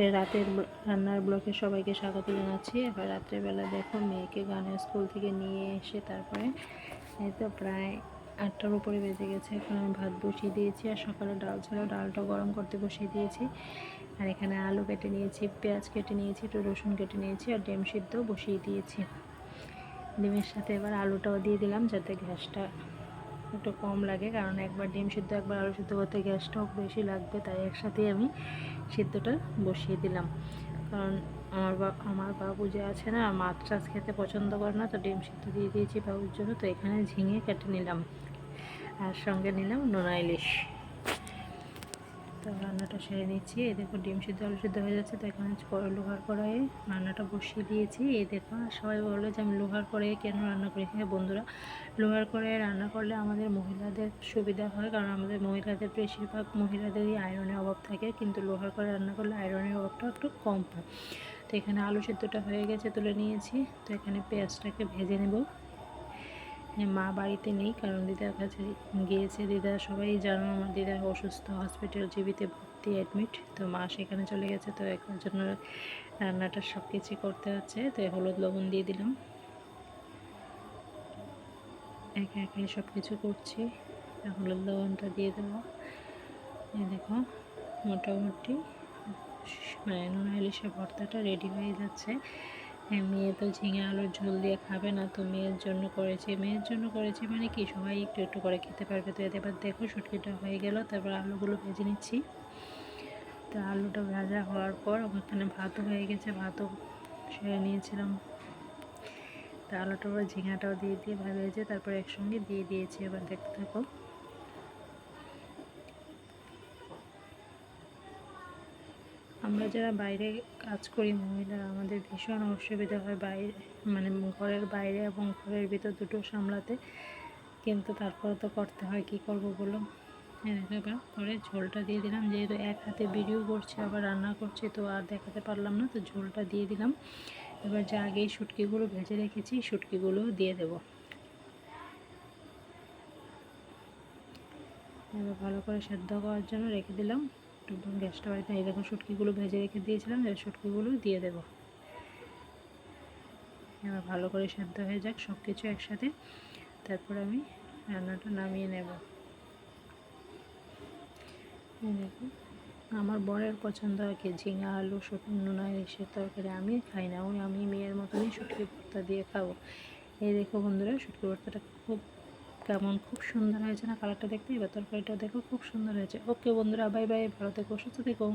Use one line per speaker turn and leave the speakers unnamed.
আজকে রাতের রান্নার ব্লকে সবাইকে স্বাগত জানাচ্ছি। এবার রাত্রেবেলা দেখো মেয়েকে গানের স্কুল থেকে নিয়ে এসে তারপরে এই তো প্রায় আটটার উপরে বেজে গেছে। এখন আমি ভাত বসিয়ে দিয়েছি আর সকালে ডাল ছিল ডালটা গরম করতে বসিয়ে দিয়েছি। আর এখানে আলু কেটে নিয়েছি, পেঁয়াজ কেটে নিয়েছি, একটু রসুন কেটে নিয়েছি আর ডিম সিদ্ধ বসিয়ে দিয়েছি। ডিমের সাথে এবার আলুটাও দিয়ে দিলাম যাতে গ্যাসটা একটু কম লাগে, কারণ একবার ডিম সিদ্ধ, একবার আলু সিদ্ধ করতে গ্যাসটাও বেশি লাগবে, তাই একসাথেই আমি সিদ্ধটা বসিয়ে দিলাম। কারণ আমার বা, আমার বাবু যে আছে না, মাছ টাছ খেতে পছন্দ করে না, তো ডিম সিদ্ধ দিয়ে দিয়েছি বাবুর জন্য, তো এখানে ঝিঙে কেটে নিলাম। আর সঙ্গে নিলাম নোনা ইলিশ। তো রান্নাটা সেরে নিচ্ছি। এই দেখো ডিম সিদ্ধ, আলু সিদ্ধ হয়ে যাচ্ছে, তো এখানে লোহার কড়াইয়ে রান্নাটা বসিয়ে দিয়েছি। এই দেখো, সবাই বলল যে আমি লোহার কড়াইয়ে কেন রান্না করি? হ্যাঁ বন্ধুরা, লোহার কড়াইয়ে রান্না করলে আমাদের মহিলাদের সুবিধা হয়, কারণ আমাদের মহিলাদের বেশিরভাগ মহিলাদেরই আয়রনের অভাব থাকে, কিন্তু লোহার কড়াই রান্না করলে আয়রনের অভাবটা একটু কম হয়। তো এখানে আলু সিদ্ধটা হয়ে গেছে, তুলে নিয়েছি। তো এখানে পেঁয়াজটাকে ভেজে নেব। মা বাড়িতে নেই, কারণ দিদার কাছে গিয়েছে। দিদা সবাই জানো আমার দিদা অসুস্থ হসপিটাল জিবিতে ভর্তি অ্যাডমিট তো মা সেখানে চলে গেছে, তো একার জন্য রান্নাটা সব কিছু করতে হচ্ছে। তো হলুদ লবণ দিয়ে দিলাম। একে একে সব কিছু করছি হলুদ লবণটা দিয়ে দেবো। এই দেখো, মোটামুটি। মানে নোনা ইলিশের ভর্তাটা রেডি হয়ে যাচ্ছে। মেয়ে তো ঝিঙে আলুর ঝোল দিয়ে খাবে না, তো মেয়ের জন্য করেছি, মেয়ের জন্য করেছি মানে কি, সবাই একটু একটু করে খেতে পারবে। তো এবার দেখো শুটকিটা হয়ে গেল, তারপর আলুগুলো ভেজে নিচ্ছি। তো আলুটা ভাজা হওয়ার পর ওখানে ভাতও হয়ে গেছে, ভাতও সেরে নিয়েছিলাম। তা আলুটা ঝিঙাটাও দিয়ে দিয়ে হয়েছে, তারপর একসঙ্গে দিয়ে দিয়েছি, এবার দেখতে থাকো। আমরা যারা বাইরে কাজ করি, মহিলারা আমাদের ভীষণ অসুবিধা হয় বাইরে মানে ঘরের বাইরে এবং ঘরের ভিতর দুটো সামলাতে। কিন্তু তারপরে তো করতে হয়, কি করব বলো এবার পরে ঝোলটা দিয়ে দিলাম, যেহেতু এক হাতে ভিডিও করছি, আবার রান্না করছি, তো আর দেখাতে পারলাম না, তো ঝোলটা দিয়ে দিলাম। এবার যে আগেই শুটকিগুলো ভেজে রেখেছি শুটকিগুলো দিয়ে দেবো। এবার ভালো করে সেদ্ধ করার জন্য রেখে দিলাম। একটু গ্যাসটা বাড়িতে, এই দেখো শুটকিগুলো ভেজে রেখে দিয়েছিলাম, এবার শুটকিগুলো দিয়ে দেব। এবার ভালো করে সেদ্ধ হয়ে যাক সব কিছু একসাথে। তারপর আমি রান্নাটা নামিয়ে নেব। আমার বরের পছন্দ আর কি, ঝিঙা, আলু নোনা ইলিশের তরকারি আমি খাই না আমি মেয়ের মতনই শুটকি ভর্তা দিয়ে খাব। এই দেখো বন্ধুরা শুটকি ভর্তাটা খুব কেমন, খুব সুন্দর হয়েছে না? কালারটা দেখতে? এবার তরকারিটা দেখো, খুব সুন্দর হয়েছে। ওকে বন্ধুরা বাই বাই ভালো থেকো, সুস্থ থেকো।